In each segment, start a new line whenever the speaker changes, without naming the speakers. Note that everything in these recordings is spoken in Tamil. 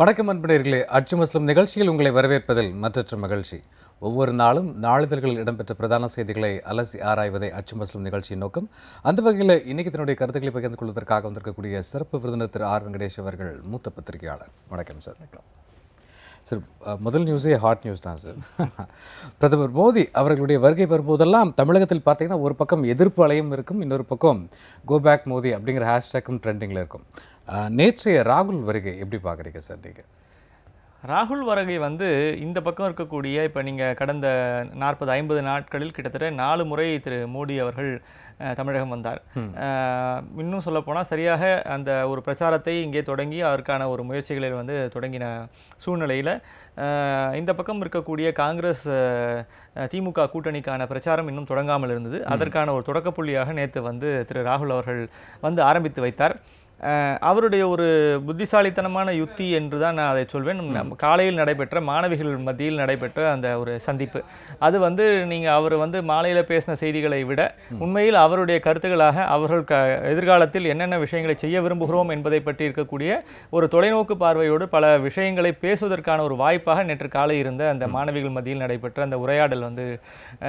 வணக்கம் அன்பனர்களே அச்சு முஸ்லிம் நிகழ்ச்சியில் உங்களை வரவேற்பதில் மற்றற்ற மகிழ்ச்சி. ஒவ்வொரு நாளும் நாளிதழ்களில் இடம்பெற்ற பிரதான செய்திகளை அலசி ஆராய்வதை அச்சு முஸ்லிம் நிகழ்ச்சியின் நோக்கம். அந்த வகையில் இன்னைக்கு தன்னுடைய கருத்துக்களை பகிர்ந்து கொள்வதற்காக வந்திருக்கக்கூடிய சிறப்பு விருந்தினர் திரு ஆர் வெங்கடேஷ் அவர்கள் மூத்த பத்திரிகையாளர். வணக்கம் சார். சார் முதல் நியூஸே ஹாட் நியூஸ் தான் சார். பிரதமர் மோடி அவர்களுடைய வருகை வரும்போதெல்லாம் தமிழகத்தில் பார்த்தீங்கன்னா ஒரு பக்கம் எதிர்ப்பு அலையும் இருக்கும் இன்னொரு பக்கம் கோ பேக் மோடி அப்படிங்கிற ஹேஷ்டேக்கும் ட்ரெண்டிங்கில் இருக்கும். நேற்றைய ராகுல் வருகை எப்படி பார்க்குறீங்க சார் நீங்கள்
ராகுல் வருகை வந்து இந்த பக்கம் இருக்கக்கூடிய இப்போ நீங்கள் கடந்த நாற்பது ஐம்பது நாட்களில் கிட்டத்தட்ட நாலு முறை திரு மோடி அவர்கள் தமிழகம் வந்தார். இன்னும் சொல்லப்போனால் சரியாக அந்த ஒரு பிரச்சாரத்தை இங்கே தொடங்கி அதற்கான ஒரு முயற்சிகளை வந்து தொடங்கின சூழ்நிலையில் இந்த பக்கம் இருக்கக்கூடிய காங்கிரஸ் திமுக கூட்டணிக்கான பிரச்சாரம் இன்னும் தொடங்காமல் இருந்தது. அதற்கான ஒரு தொடக்கப்புள்ளியாக நேற்று வந்து திரு ராகுல் அவர்கள் வந்து ஆரம்பித்து வைத்தார். அவருடைய ஒரு புத்திசாலித்தனமான யுத்தி என்று தான் நான் அதை சொல்வேன். காலையில் நடைபெற்ற மாணவிகள் மத்தியில் நடைபெற்ற அந்த ஒரு சந்திப்பு. அது வந்து நீங்கள் அவர் வந்து மாலையில் பேசின செய்திகளை விட உண்மையில் அவருடைய கருத்துக்களாக அவர்கள் க எதிர்காலத்தில் என்னென்ன விஷயங்களை செய்ய விரும்புகிறோம் என்பதை பற்றி இருக்கக்கூடிய ஒரு தொலைநோக்கு பார்வையோடு பல விஷயங்களை பேசுவதற்கான ஒரு வாய்ப்பாக நேற்று காலை இருந்த அந்த மாணவிகள் மத்தியில் நடைபெற்ற அந்த உரையாடல் வந்து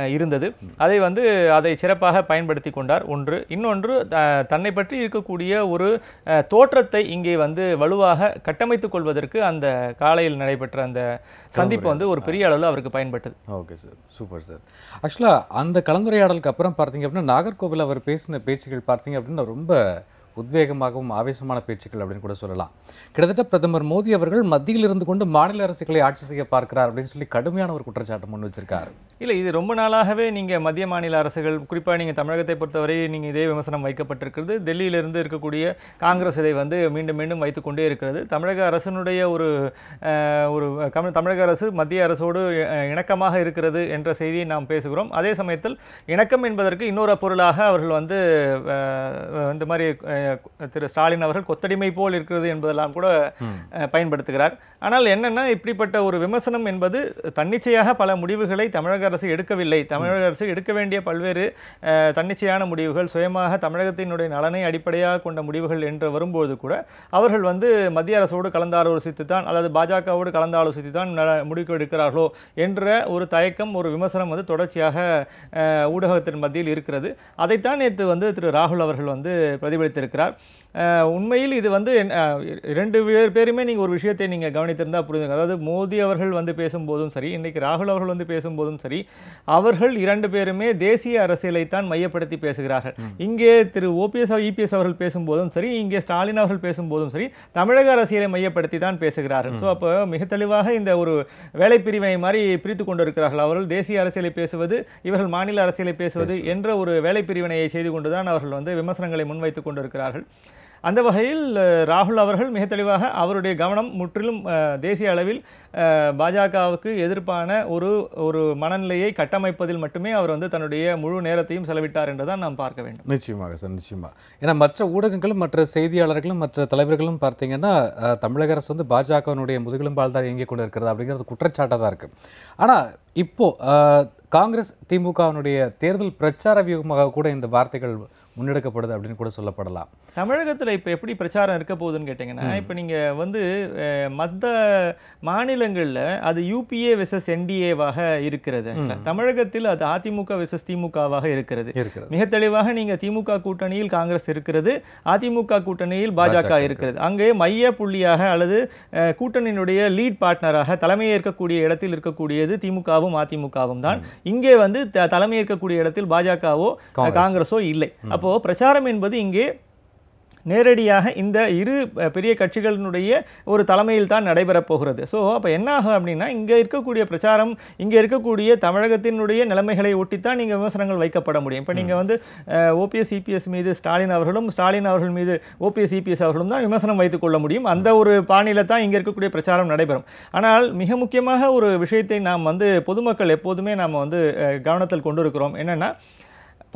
இருந்தது. அதை வந்து அதை சிறப்பாக பயன்படுத்தி கொண்டார். ஒன்று. இன்னொன்று த- தன்னை பற்றி இருக்கக்கூடிய ஒரு தோற்றத்தை இங்கே வந்து வலுவாக கட்டமைத்துக் கொள்வதற்கு அந்த காலையில் நடைபெற்ற அந்த சந்திப்பு வந்து ஒரு பெரிய அளவில் அவருக்கு பயன்பட்டது.
Okay sir. Super sir. ஆக்சுவலாக அந்த கலந்துரையாடலுக்கு அப்புறம் பார்த்தீங்க அப்படின்னா நாகர்கோவில் அவர் பேசின பேச்சுகள் பார்த்தீங்க அப்படின்னா ரொம்ப உத்வேகமாகவும் ஆவேசமான பேச்சுக்கள் அப்படின்னு கூட சொல்லலாம். கிட்டத்தட்ட பிரதமர் மோடி அவர்கள் மத்தியில் இருந்து கொண்டு மாநில அரசுகளை ஆட்சி செய்ய பார்க்கிறார் அப்படின்னு சொல்லி கடுமையான ஒரு குற்றச்சாட்டு முன் வச்சிருக்காரு.
இல்லை இது ரொம்ப நாளாகவே நீங்கள் மத்திய மாநில அரசுகள் குறிப்பாக நீங்கள் தமிழகத்தை பொறுத்தவரை நீங்கள் இதே விமர்சனம் வைக்கப்பட்டிருக்கிறது. டெல்லியிலிருந்து இருக்கக்கூடிய காங்கிரஸ் இதை வந்து மீண்டும் மீண்டும் வைத்துக்கொண்டே இருக்கிறது. தமிழக அரசினுடைய ஒரு ஒரு தமிழக அரசு மத்திய அரசோடு இணக்கமாக இருக்கிறது என்ற செய்தியை நாம் பேசுகிறோம். அதே சமயத்தில் இணக்கம் என்பதற்கு இன்னொரு பொருளாக அவர்கள் வந்து இந்த மாதிரி திரு ஸ்டாலின் அவர்கள் கொத்தடிமை போல் இருக்கிறது என்பதெல்லாம் கூட பயன்படுத்துகிறார். ஆனால் என்னன்னா இப்படிப்பட்ட ஒரு விமர்சனம் என்பது தன்னிச்சையாக பல முடிவுகளை தமிழக அரசு எடுக்கவில்லை. தமிழக அரசு எடுக்க வேண்டிய பல்வேறு தன்னிச்சையான முடிவுகள் சுயமாக தமிழகத்தினுடைய நலனை அடிப்படையாக கொண்ட முடிவுகள் என்று வரும்போது கூட அவர்கள் வந்து மத்திய அரசோடு கலந்தாலோசித்து தான் அல்லது பாஜகவோடு கலந்தாலோசித்து தான் முடிவு எடுக்கிறார்களோ என்ற ஒரு தயக்கம் ஒரு விமர்சனம் வந்து தொடர்ச்சியாக ஊடகத்தின் மத்தியில் இருக்கிறது. அதைத்தான் நேற்று வந்து திரு ராகுல் அவர்கள் வந்து பிரதிபலித்திருக்கிறார். penetrar உண்மையில் இது வந்து பேர் பேருமே நீங்கள் ஒரு விஷயத்தை நீங்கள் கவனித்திருந்தால் புரிஞ்சுங்க. அதாவது மோடி அவர்கள் வந்து பேசும்போதும் சரி இன்னைக்கு ராகுல் அவர்கள் வந்து பேசும்போதும் சரி அவர்கள் இரண்டு பேருமே தேசிய அரசியலைத்தான் மையப்படுத்தி பேசுகிறார்கள். இங்கே திரு ஓபிஎஸ் இபிஎஸ் அவர்கள் பேசும்போதும் சரி இங்கே ஸ்டாலின் அவர்கள் பேசும்போதும் சரி தமிழக அரசியலை மையப்படுத்தி தான் பேசுகிறார்கள். ஸோ அப்போ மிக தெளிவாக இந்த ஒரு வேலை பிரிவினை மாதிரி பிரித்து கொண்டிருக்கிறார்கள். அவர்கள் தேசிய அரசியலை பேசுவது இவர்கள் மாநில அரசியலை பேசுவது என்ற ஒரு வேலை பிரிவினையை செய்து கொண்டுதான் அவர்கள் வந்து விமர்சனங்களை முன்வைத்துக் கொண்டிருக்கிறார்கள். அந்த வகையில் ராகுல் அவர்கள் மிக தெளிவாக அவருடைய கவனம் முற்றிலும் தேசிய அளவில் பாஜகவுக்கு எதிர்ப்பான ஒரு ஒரு மனநிலையை கட்டமைப்பதில் மட்டுமே அவர் வந்து தன்னுடைய முழு நேரத்தையும் செலவிட்டார் என்று தான் நாம் பார்க்க வேண்டும்.
நிச்சயமாக சார் நிச்சயமாக ஏன்னா மற்ற ஊடகங்களும் மற்ற செய்தியாளர்களும் மற்ற தலைவர்களும் பார்த்தீங்கன்னா தமிழக அரசு வந்து பாஜகவினுடைய முதுகெலும்பால் தான் இயங்கிக் கொண்டு இருக்கிறது அப்படிங்கிறது குற்றச்சாட்டாக தான் இருக்குது ஆனால் இப்போ அஹ், காங்கிரஸ் திமுகவினுடைய தேர்தல் பிரச்சார வியூகமாக கூட இந்த வார்த்தைகள் முன்னெடுக்கப்படுது அப்படின்னு கூட சொல்லப்படலாம்.
தமிழகத்தில் இப்போ எப்படி பிரச்சாரம் இருக்க போகுதுன்னு கேட்டிங்கன்னா இப்போ நீங்கள் வந்து அஹ், மத்த மாநிலங்களில் அது யூபிஏ வெசஸ் என்டிஏவாக இருக்கிறது. தமிழகத்தில் அது அதிமுக வெசஸ் திமுகவாக இருக்கிறது. மிக தெளிவாக நீங்க திமுக கூட்டணியில் காங்கிரஸ் இருக்கிறது அதிமுக கூட்டணியில் பாஜக இருக்கிறது. அங்கே மைய புள்ளியாக அல்லது கூட்டணியினுடைய லீட் பார்ட்னராக தலைமையேற்கக்கூடிய இடத்தில் இருக்கக்கூடியது திமுகவும் அதிமுகவும் தான். இங்கே வந்து தலைமையேற்கக்கூடிய இடத்தில் பாஜகவோ.
காங்கிரஸோ.
இல்லை. அப்போ பிரச்சாரம் என்பது இங்கே நேரடியாக இந்த இரு பெரிய கட்சிகளினுடைய ஒரு தலைமையில் தான் நடைபெறப் போகிறது. ஸோ அப்போ என்ன ஆகும் அப்படின்னா இங்கே இருக்கக்கூடிய பிரச்சாரம் இங்கே இருக்கக்கூடிய தமிழகத்தினுடைய நிலைமைகளை ஒட்டித்தான் நீங்கள் விமர்சனங்கள் வைக்கப்பட முடியும். இப்போ நீங்கள் வந்து ஓபிஎஸ் இபிஎஸ் மீது ஸ்டாலின் அவர்களும் ஸ்டாலின் அவர்கள் மீது ஓபிஎஸ் இபிஎஸ் அவர்களும் தான் விமர்சனம் வைத்துக் கொள்ள முடியும். அந்த ஒரு பாணியில தான் இங்கே இருக்கக்கூடிய பிரச்சாரம் நடைபெறும். ஆனால் மிக முக்கியமாக ஒரு விஷயத்தை நாம் வந்து பொதுமக்கள் எப்போதுமே நாம் வந்து கவனத்தில் கொண்டு இருக்கிறோம். என்னன்னா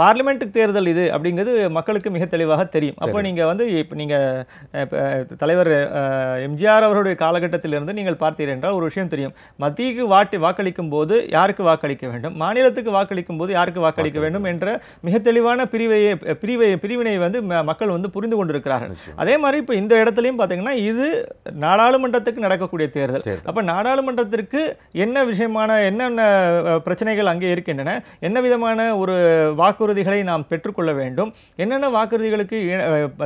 பார்லிமெண்ட்டுக்கு தேர்தல் இது அப்படிங்கிறது மக்களுக்கு மிக தெளிவாக தெரியும். அப்போ நீங்கள் வந்து இப்போ நீங்கள் தலைவர் எம்ஜிஆர் அவருடைய காலகட்டத்திலிருந்து நீங்கள் பார்த்தீர்கள் என்றால் ஒரு விஷயம் தெரியும். மத்தியக்கு வாட்டி வாக்களிக்கும் போது யாருக்கு வாக்களிக்க வேண்டும்? மாநிலத்துக்கு வாக்களிக்கும் போது யாருக்கு வாக்களிக்க வேண்டும் என்ற மிக தெளிவான பிரிவையை பிரிவை பிரிவினை வந்து மக்கள் வந்து புரிந்து கொண்டிருக்கிறார்கள். அதே மாதிரி இப்போ இந்த இடத்துலையும் பார்த்தீங்கன்னா இது நாடாளுமன்றத்துக்கு நடக்கக்கூடிய தேர்தல். அப்ப நாடாளுமன்றத்திற்கு என்ன விஷயமான என்னென்ன பிரச்சனைகள் அங்கே இருக்கின்றன? என்ன விதமான ஒரு வாக்குறுதிகளை நாம் பெற்றுக்கொள்ள வேண்டும். என்னென்ன வாக்குறுதிகளுக்கு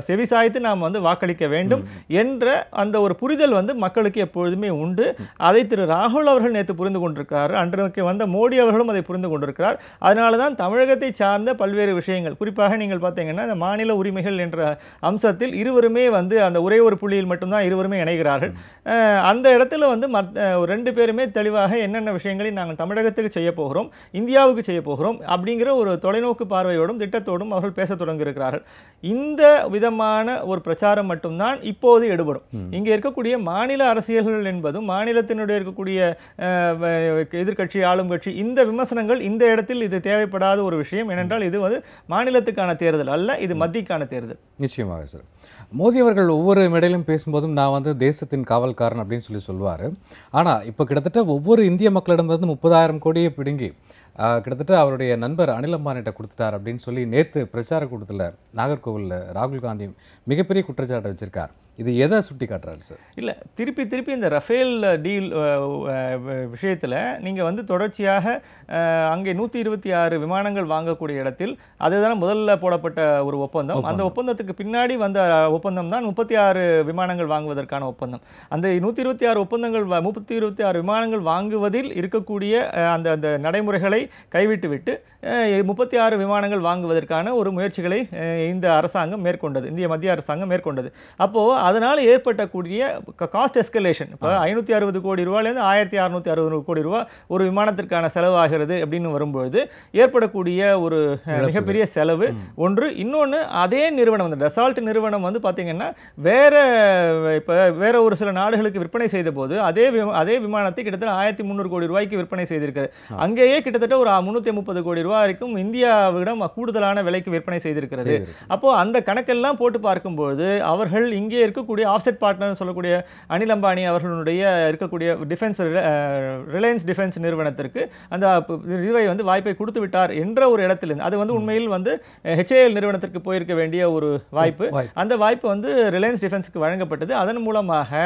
செவி சாய்த்து செவிசாய்த்து நாம் வந்து வாக்களிக்க வேண்டும் என்ற அந்த ஒரு புரிதல் வந்து மக்களுக்கு எப்பொழுதுமே உண்டு. அதை திரு ராகுல் அவர்கள் நேற்று புரிந்து கொண்டிருக்கிறார். அன்றைக்கு வந்த மோடி அவர்களும் அதை புரிந்து கொண்டிருக்கிறார். அதனால தான் தமிழகத்தை சார்ந்த பல்வேறு விஷயங்கள் குறிப்பாக நீங்கள் பார்த்தீங்கன்னா இந்த மாநில உரிமைகள் என்ற அம்சத்தில் இருவருமே வந்து அந்த ஒரே ஒரு புள்ளியில் மட்டும்தான் இருவருமே இணைகிறார்கள். அந்த இடத்துல வந்து மத் ரெண்டு பேருமே தெளிவாக என்னென்ன விஷயங்களை நாங்கள் தமிழகத்துக்கு செய்ய போகிறோம் இந்தியாவுக்கு செய்ய போகிறோம் அப்படிங்கிற ஒரு தொலைநோக்கு பார்வையோடும் திட்டத்தோடும் அவர்கள் பேசத் தொடங்கியிருக்கிறார்கள். இந்த விதமான ஒரு பிரச்சாரம் மட்டும்தான் இப்போது எடுபடும். இங்கே இருக்கக்கூடிய மாநில அரசியல்கள் என்பதும் மாநிலத்தினுடைய இருக்கக்கூடிய எதிர்க்கட்சி ஆளும் கட்சி இந்த விமர்சனங்கள் இந்த இடத்தில் இது தேவைப்படாத ஒரு விஷயம். ஏனென்றால் இது வந்து மாநிலத்துக்கான தேர்தல் அல்ல இது மத்தியக்கான தேர்தல்.
நிச்சயமாக சார் மோடி அவர்கள் ஒவ்வொரு மேடையிலும் பேசும்போதும் நான் வந்து தேசத்தின் காவல்காரன் அப்படின்னு சொல்லி சொல்லுவார் ஆனால் இப்போ கிட்டத்தட்ட ஒவ்வொரு இந்திய மக்களிடமிருந்து முப்பதாயிரம் கோடியை பிடுங்கி கிட்டத்தட்ட அவருடைய நண்பர் அனில் அம்பானிட்ட கொடுத்துட்டார் அப்படின்னு சொல்லி நேற்று பிரச்சார கூட்டத்தில் நாகர்கோவிலில் ராகுல் காந்தி மிகப்பெரிய குற்றச்சாட்டை வச்சிருக்கார். இது எதை சுட்டி காட்டுறாரு சார்?
இல்லை திருப்பி திருப்பி இந்த ரஃபேல் டீல் விஷயத்தில் நீங்கள் வந்து தொடர்ச்சியாக அங்கே நூற்றி இருபத்தி ஆறு விமானங்கள் வாங்கக்கூடிய இடத்தில் அதுதான் முதல்ல போடப்பட்ட ஒரு ஒப்பந்தம். அந்த ஒப்பந்தத்துக்கு பின்னாடி வந்த ஒப்பந்தம் தான் முப்பத்தி ஆறு விமானங்கள் வாங்குவதற்கான ஒப்பந்தம். அந்த நூற்றி இருபத்தி ஆறு ஒப்பந்தங்கள் முப்பத்தி இருபத்தி ஆறு விமானங்கள் வாங்குவதில் இருக்கக்கூடிய அந்த அந்த நடைமுறைகளை கைவிட்டுவிட்டு முப்பத்தி ஆறு விமானங்கள் வாங்குவதற்கான ஒரு முயற்சிகளை இந்த அரசாங்கம் மேற்கொண்டது இந்திய மத்திய அரசாங்கம் மேற்கொண்டது. அப்போது அதனால் ஏற்பட்டக்கூடிய காஸ்ட் எஸ்கலேஷன் இப்போ ஐநூற்றி அறுபது கோடி ரூபாயிலேருந்து ஆயிரத்தி அறுநூத்தி அறுபது கோடி ரூபா ஒரு விமானத்திற்கான செலவாகிறது அப்படின்னு வரும்பொழுது ஏற்படக்கூடிய ஒரு மிகப்பெரிய செலவு. ஒன்று இன்னொன்று அதே நிறுவனம் அந்த டெசால்ட் நிறுவனம் வந்து பார்த்தீங்கன்னா வேற இப்போ வேற ஒரு சில நாடுகளுக்கு விற்பனை செய்த போது அதே அதே விமானத்தை கிட்டத்தட்ட ஆயிரத்தி முந்நூறு கோடி ரூபாய்க்கு விற்பனை செய்திருக்காரு அங்கேயே கிட்டத்தட்ட ஒரு முந்நூற்றி முப்பது கோடி ரூபாய் வரைக்கும் இந்தியாவிடம் கூடுதலான விலைக்கு விற்பனை செய்திருக்கிறது. அப்போ அந்த கணக்கெல்லாம் போட்டு பார்க்கும்போது அவர்கள் இங்கே இருக்கக்கூடிய ஆஃப்செட் பார்ட்னர் சொல்லக்கூடிய அனில் அம்பானி அவர்களுடைய இருக்கக்கூடிய டிஃபென்ஸ் ரிலையன்ஸ் டிஃபென்ஸ் நிறுவனத்திற்கு அந்த இதுவை வந்து வாய்ப்பை கொடுத்து விட்டார் என்ற ஒரு இடத்திலிருந்து. அது வந்து உண்மையில் வந்து ஹெச்ஏஎல் நிறுவனத்திற்கு போயிருக்க வேண்டிய ஒரு வாய்ப்பு.
வாய்ப்பு.
அந்த வாய்ப்பு வந்து ரிலையன்ஸ் டிஃபென்ஸுக்கு வழங்கப்பட்டது. அதன் மூலமாக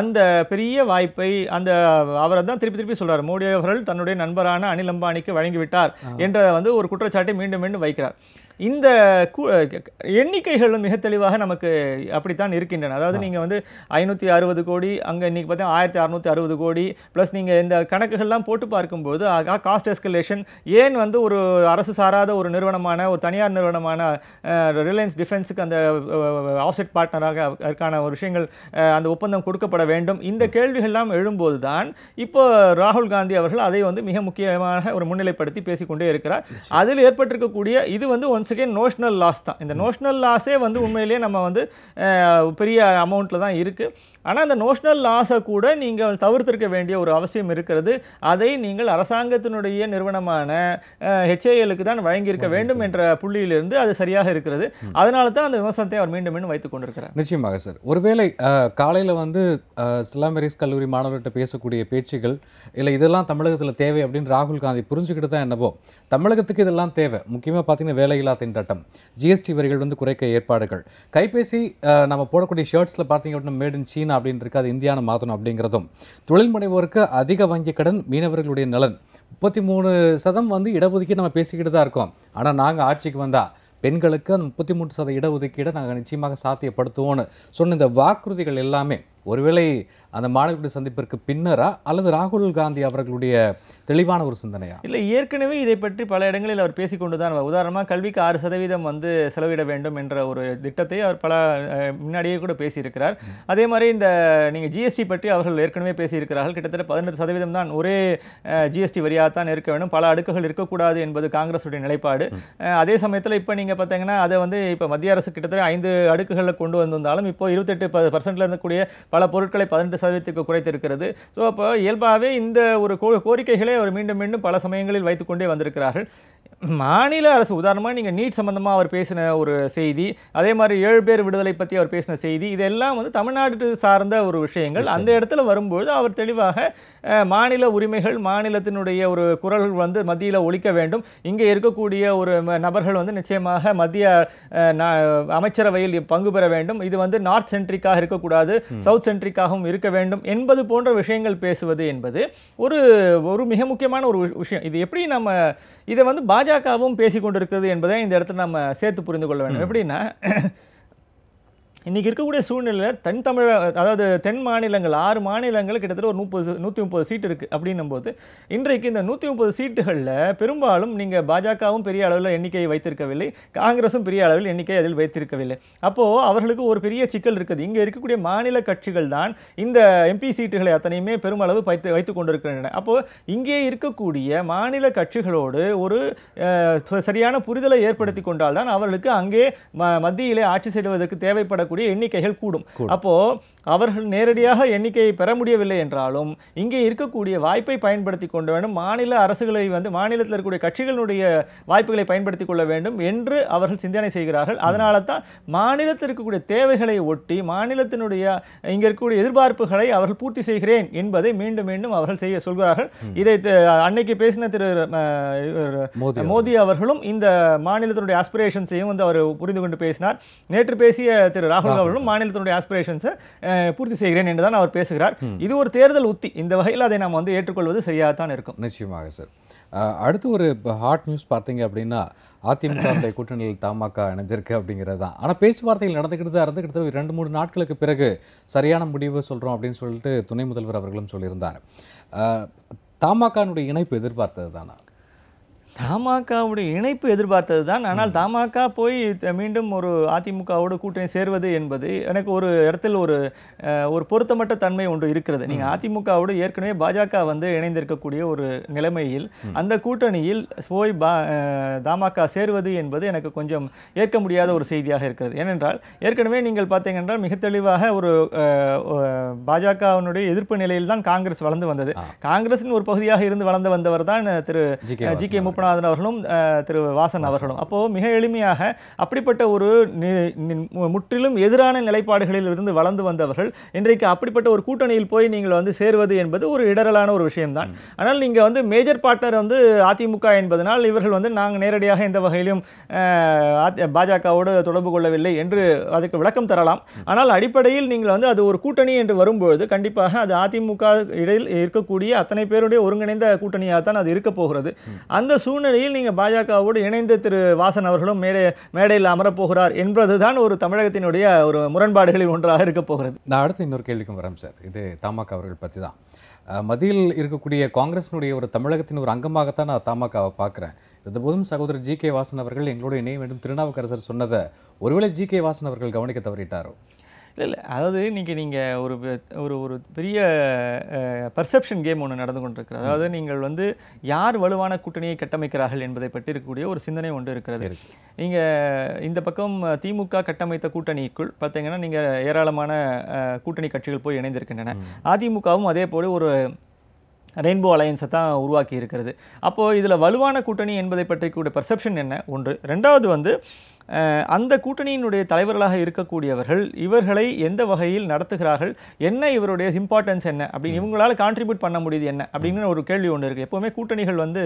அந்த பெரிய வாய்ப்பை அந்த அவரை தான் திருப்பி திருப்பி சொல்றார். மோடி அவர்கள் தன்னுடைய நண்பரான அனில் அம்பானிக்கு வழங்கிவிட்டார் என்ற வந்து ஒரு குற்றச்சாட்டை மீண்டும் மீண்டும் வைக்கிறார். இந்த எண்ணிக்கைகள் மிக தெளிவாக நமக்கு அப்படித்தான் இருக்கின்றன. அதாவது நீங்க வந்து ஐநூற்றி அறுபது கோடி அங்க இன்னைக்கு பார்த்தீங்கன்னா ஆயிரத்தி அறுநூத்தி அறுபது கோடி ப்ளஸ் நீங்க இந்த கணக்குகள்லாம் போட்டு பார்க்கும்போது காஸ்ட் எஸ்கலேஷன் ஏன் வந்து ஒரு அரசு சாராத ஒரு நிறுவனமான ஒரு தனியார் நிறுவனமான ரிலையன்ஸ் டிஃபென்ஸுக்கு அந்த ஆஃப்செட் பார்ட்னராக அதற்கான ஒரு விஷயங்கள் அந்த ஒப்பந்தம் கொடுக்கப்பட வேண்டும்? இந்த கேள்விகள்லாம் எழும்போது தான் இப்போ ராகுல் காந்தி அவர்கள் அதை வந்து மிக முக்கியமாக ஒரு முன்னிலைப்படுத்தி பேசிக்கொண்டே இருக்கிறார். அதில் ஏற்பட்டிருக்கக்கூடிய இது வந்து ஒன்ஸ் அகேன் நோஷனல் லாஸ் தான். இந்த நோஷனல் லாஸே வந்து உண்மையிலேயே நம்ம வந்து பெரிய அமௌண்ட்டில் தான் இருக்குது ஆனால் அந்த நோஷனல் லாஸை கூட நீங்கள் தவிர்த்திருக்க வேண்டிய ஒரு அவசியம் இருக்கிறது. அதை நீங்கள் அரசாங்கத்தினுடைய நிறுவனமான ஹெச்ஏஎலுக்கு தான் வழங்கியிருக்க வேண்டும் என்ற புள்ளியிலிருந்து அது சரியாக இருக்கிறது. அதனால தான் அந்த விமர்சனத்தை அவர் மீண்டும் மீண்டும் வைத்துக் கொண்டிருக்கிறார்.
நிச்சயமாக சார் ஒருவேளை காலையில் வந்து ஸ்டெல்லா மேரிஸ் கல்லூரி மாணவர்கிட்ட பேசக்கூடிய பேச்சுகள் இல்லை இதெல்லாம் தமிழகத்தில் தேவை அப்படின்னு ராகுல் காந்தி புரிஞ்சுக்கிட்டு தான் என்னவோ தமிழகத்துக்கு இதெல்லாம் தேவை. முக்கியமாக பார்த்தீங்கன்னா வேலையில்லா திண்டாட்டம் ஜிஎஸ்டி வரிகள் வந்து குறைக்க ஏற்பாடுகள். கைபேசி நம்ம போடக்கூடிய ஷர்ட்ஸில் பார்த்தீங்க அப்படின்னா மேட் இன் சீனா அப்படின்னு இருக்கு அது இந்தியான மாற்றணும் அப்படிங்கிறதும். தொழில் முனைவோருக்கு அதிக வங்கிக் கடன் மீனவர்களுடைய நலன். முப்பத்தி மூணு சதம் வந்து இடஒதுக்கீடு நம்ம பேசிக்கிட்டு தான் இருக்கோம். ஆனால் நாங்கள் ஆட்சிக்கு வந்தால் பெண்களுக்கு அந்த முப்பத்தி மூணு சத இடஒதுக்கீடை நாங்கள் நிச்சயமாக சாத்தியப்படுத்துவோம்னு சொன்ன இந்த வாக்குறுதிகள் எல்லாமே ஒருவேளை அந்த மாணவர்களுடைய சந்திப்பிற்கு பின்னரா அல்லது ராகுல் காந்தி அவர்களுடைய தெளிவான ஒரு சிந்தனையா?
இல்லை ஏற்கனவே இதை பற்றி பல இடங்களில் அவர் பேசிக்கொண்டு தான் உதாரணமாக கல்விக்கு ஆறு சதவீதம் வந்து செலவிட வேண்டும் என்ற ஒரு திட்டத்தை அவர் பல முன்னாடியே கூட பேசியிருக்கிறார். அதே மாதிரி இந்த நீங்கள் ஜிஎஸ்டி பற்றி அவர்கள் ஏற்கனவே பேசியிருக்கிறார்கள். கிட்டத்தட்ட பதினெட்டு சதவீதம் தான் ஒரே ஜிஎஸ்டி வரியாக தான் இருக்க வேண்டும். பல அடுக்குகள் இருக்கக்கூடாது என்பது காங்கிரஸுடைய நிலைப்பாடு. அதே சமயத்தில் இப்போ நீங்கள் பார்த்தீங்கன்னா அதை வந்து இப்போ மத்திய அரசு கிட்டத்தட்ட ஐந்து அடுக்குகளில் கொண்டு வந்திருந்தாலும் இப்போ இருபத்தெட்டு பர்சன்ட்ல இருக்கக்கூடிய பல பொருட்களை பதினெட்டு சதவீதத்துக்கு குறைத்திருக்கிறது. ஸோ அப்போ இயல்பாகவே இந்த ஒரு கோரிக்கைகளை அவர் மீண்டும் மீண்டும் பல சமயங்களில் வைத்துக்கொண்டே வந்திருக்கிறார்கள். மாநில அரசு உதாரணமாக நீங்கள் நீட் சம்பந்தமாக அவர் பேசின ஒரு செய்தி அதே மாதிரி ஏழு பேர் விடுதலை பற்றி அவர் பேசின செய்தி இதெல்லாம் வந்து தமிழ்நாடு சார்ந்த ஒரு விஷயங்கள். அந்த இடத்துல வரும்போது அவர் தெளிவாக மாநில உரிமைகள் மாநிலத்தினுடைய ஒரு குரல் வந்து மத்தியில் ஒலிக்க வேண்டும். இங்கே இருக்கக்கூடிய ஒரு நபர்கள் வந்து நிச்சயமாக மத்திய அமைச்சரவையில் பங்கு பெற வேண்டும். இது வந்து நார்த் சென்ட்ரிக்காக இருக்கக்கூடாது சவுத் சென்ட்ரிக்காகவும் இருக்க வேண்டும். என்பது போன்ற விஷயங்கள் பேசுவது என்பது ஒரு ஒரு மிக முக்கியமான ஒரு விஷ- விஷயம். இது எப்படி நம்ம இதை வந்து பாஜகவும் பேசிக் கொண்டிருக்கிறது என்பதை இந்த இடத்துல நம்ம சேர்த்து புரிந்து கொள்ள வேண்டும். எப்படின்னா இன்றைக்கி இருக்கக்கூடிய சூழ்நிலையில் தென் தமிழ அதாவது தென் மாநிலங்கள் ஆறு மாநிலங்கள் கிட்டத்தட்ட ஒரு முப்பது நூற்றி முப்பது சீட் இருக்குது அப்படின்னும் போது இன்றைக்கு இந்த நூற்றி முப்பது சீட்டுகளில் பெரும்பாலும் நீங்கள் பாஜகவும் பெரிய அளவில் எண்ணிக்கையை வைத்திருக்கவில்லை காங்கிரஸும் பெரிய அளவில் எண்ணிக்கை அதில் வைத்திருக்கவில்லை. அப்போது அவர்களுக்கு ஒரு பெரிய சிக்கல் இருக்குது. இங்கே இருக்கக்கூடிய மாநில கட்சிகள் தான் இந்த எம்பி சீட்டுகளை அத்தனையுமே பெருமளவு வைத்து வைத்து கொண்டிருக்கின்றன. அப்போது இங்கே இருக்கக்கூடிய மாநில கட்சிகளோடு ஒரு சரியான புரிதலை ஏற்படுத்தி கொண்டால்தான் அவர்களுக்கு அங்கே ம- மத்தியிலே ஆட்சி செய்வதற்கு தேவைப்படக்கூடிய எண்ணிக்கைகள் கூடும். அப்போ அவர்கள் நேரடியாக எண்ணிக்கையை பெற முடியவில்லை என்றாலும் இங்கே இருக்கக்கூடிய வாய்ப்பை பயன்படுத்தி கொண்டு வேண்டும். மாநில அரசுகளை வந்து மாநிலத்தில் இருக்கக்கூடிய கட்சிகளுடைய வாய்ப்புகளை பயன்படுத்தி கொள்ள வேண்டும் என்று அவர்கள் சிந்தனை செய்கிறார்கள். அதனால தான் மாநிலத்தில் இருக்கக்கூடிய தேவைகளை ஒட்டி மாநிலத்தினுடைய இங்கே இருக்கக்கூடிய எதிர்பார்ப்புகளை அவர்கள் பூர்த்தி செய்கிறேன் என்பதை மீண்டும் மீண்டும் அவர்கள் செய்ய சொல்கிறார்கள். இதை அன்னைக்கு பேசின திரு
மோடி
அவர்களும் இந்த மாநிலத்தினுடைய ஆஸ்பிரேஷன்ஸையும் வந்து அவர் புரிந்து கொண்டு பேசினார். நேற்று பேசிய திரு ராகுல்
ராகுல்.
அவர்களும் மாநிலத்தினுடைய ஆஸ்பிரேஷன்ஸை பூர்த்தி செய்கிறேன் என்று தான் அவர் பேசுகிறார். இது ஒரு தேர்தல் உத்தி. இந்த வகையில் அதை நாம் வந்து ஏற்றுக்கொள்வது சரியாகத்தான் இருக்கும்.
நிச்சயமாக சார் அடுத்து ஒரு ஹாட் நியூஸ் பார்த்தீங்க அப்படின்னா அதிமுக கூட்டணியில் தமாக இணைஞ்சிருக்கு அப்படிங்கிறது தான். ஆனால் பேச்சுவார்த்தைகள் நடந்துக்கிட்டு தான் இருந்து கிட்டத்தட்ட ரெண்டு மூணு நாட்களுக்கு பிறகு சரியான முடிவு சொல்கிறோம் அப்படின்னு சொல்லிட்டு துணை முதல்வர் அவர்களும் சொல்லியிருந்தார். தமாகனுடைய இணைப்பு எதிர்பார்த்தது தானா?
தமாகவுடைய இணைப்பு எதிர்பார்த்தது தான் ஆனால் தமாக போய் மீண்டும் ஒரு அதிமுகவோடு கூட்டணி சேர்வது என்பது எனக்கு ஒரு இடத்தில் ஒரு ஒரு பொருத்தமற்ற தன்மை ஒன்று இருக்கிறது. நீங்கள் அதிமுகவோடு ஏற்கனவே பாஜக வந்து இணைந்திருக்கக்கூடிய ஒரு நிலைமையில் அந்த கூட்டணியில் போய் பா தமாக சேருவது என்பது எனக்கு கொஞ்சம் ஏற்க முடியாத ஒரு செய்தியாக இருக்கிறது. ஏனென்றால் ஏற்கனவே நீங்கள் பார்த்தீங்கன்றால் மிக தெளிவாக ஒரு பாஜகவினுடைய எதிர்ப்பு நிலையில் தான் காங்கிரஸ் வளர்ந்து வந்தது. காங்கிரஸின் ஒரு பகுதியாக இருந்து வளர்ந்து வந்தவர் தான் Thiru
G K
G Muppanathan அவர்களும் திரு வாசன் அவர்களும். அப்போ மிக எளிமையாக அப்படிப்பட்ட ஒரு முற்றிலும் எதிரான நிலைப்பாடுகளில் இருந்து வளர்ந்து வந்தவர்கள் இன்றைக்கு அப்படிப்பட்ட ஒரு கூட்டணியில் போய் நீங்கள் வந்து சேருவது என்பது ஒரு இடரலான ஒரு விஷயம்தான். ஆனால் நீங்க வந்து மேஜர் பார்ட்னர் வந்து அதிமுக என்பதனால் இவர்கள் வந்து நாங்கள் நேரடியாக எந்த வகையிலும் பாஜகவோடு தொடர்பு கொள்ளவில்லை என்று அதுக்கு விளக்கம் தரலாம். ஆனால் அடிப்படையில் நீங்கள் வந்து அது ஒரு கூட்டணி என்று வரும்பொழுது கண்டிப்பாக அது அதிமுக இடையில் இருக்கக்கூடிய அத்தனை பேருடைய ஒருங்கிணைந்த கூட்டணியாக தான் அது இருக்க போகிறது. அந்த சூழ்நிலையில் நீங்கள் பாஜகவோடு இணைந்து திரு வாசன் அவர்களும் மேடை மேடையில் அமரப்போகிறார் என்பதுதான் ஒரு தமிழகத்தினுடைய ஒரு முரண்பாடுகளில் ஒன்றாக இருக்க போகிறது.
நான் அடுத்து இன்னொரு கேள்விக்கும் வரேன் சார். இது தமாக அவர்கள் பற்றி தான். மதியில் இருக்கக்கூடிய காங்கிரஸினுடைய ஒரு தமிழகத்தின் ஒரு அங்கமாகத்தான் நான் தமாகாவை பார்க்குறேன். இருந்தபோதும் சகோதரர் ஜி கே வாசன் அவர்கள் எங்களோட இணைய வேண்டும் திருநாவுக்கரசர் சொன்னதை ஒருவேளை ஜி கே வாசன் அவர்கள் கவனிக்க தவறிட்டாரோ?
இல்லை இல்லை. அதாவது இன்னைக்கு நீங்கள் ஒரு ஒரு ஒரு பெரிய பர்செப்ஷன் கேம் ஒன்று நடந்து கொண்டிருக்கிறது. அதாவது நீங்கள் வந்து யார் வலுவான கூட்டணியை கட்டமைக்கிறார்கள் என்பதை பற்றி இருக்கக்கூடிய ஒரு சிந்தனை ஒன்று இருக்கிறது.
இருக்கு.
நீங்கள் இந்த பக்கம் திமுக கட்டமைத்த கூட்டணிக்குள் பார்த்தீங்கன்னா நீங்கள் ஏராளமான கூட்டணி கட்சிகள் போய் இணைந்திருக்கின்றன. அதிமுகவும் அதே போல ஒரு ரெயின்போ அலையன்ஸை தான் உருவாக்கி இருக்கிறது. அப்போது இதில் வலுவான கூட்டணி என்பதை பற்றி கூட பெர்செப்ஷன் என்ன? ஒன்று. ரெண்டாவது வந்து அந்த கூட்டணியினுடைய தலைவர்களாக இருக்கக்கூடியவர்கள் இவர்களை எந்த வகையில் நடத்துகிறார்கள்? என்ன இவருடைய இம்பார்ட்டன்ஸ் என்ன? அப்படின்னு இவங்களால கான்ட்ரிபியூட் பண்ண முடியுது என்ன? அப்படின்னு ஒரு கேள்வி ஒன்று இருக்குது எப்போவுமே கூட்டணிகள் வந்து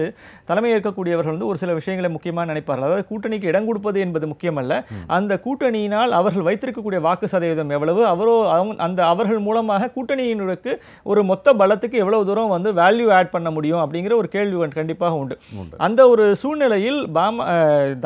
தலைமை ஏற்கக்கூடியவர்கள் வந்து ஒரு சில விஷயங்களை முக்கியமாக நினைப்பார்கள். அதாவது கூட்டணிக்கு இடம் கொடுப்பது என்பது முக்கியமல்ல. அந்த கூட்டணியினால் அவர்கள் வைத்திருக்கக்கூடிய வாக்கு சதவீதம் எவ்வளவு? அவரோ அந்த அவர்கள் மூலமாக கூட்டணியினருக்கு ஒரு மொத்த பலத்துக்கு எவ்வளவு தூரம் வந்து வேல்யூ ஆட் பண்ண முடியும்? அப்படிங்கிற ஒரு கேள்வி ஒன்று கண்டிப்பாக உண்டு. அந்த ஒரு சூழ்நிலையில் பாம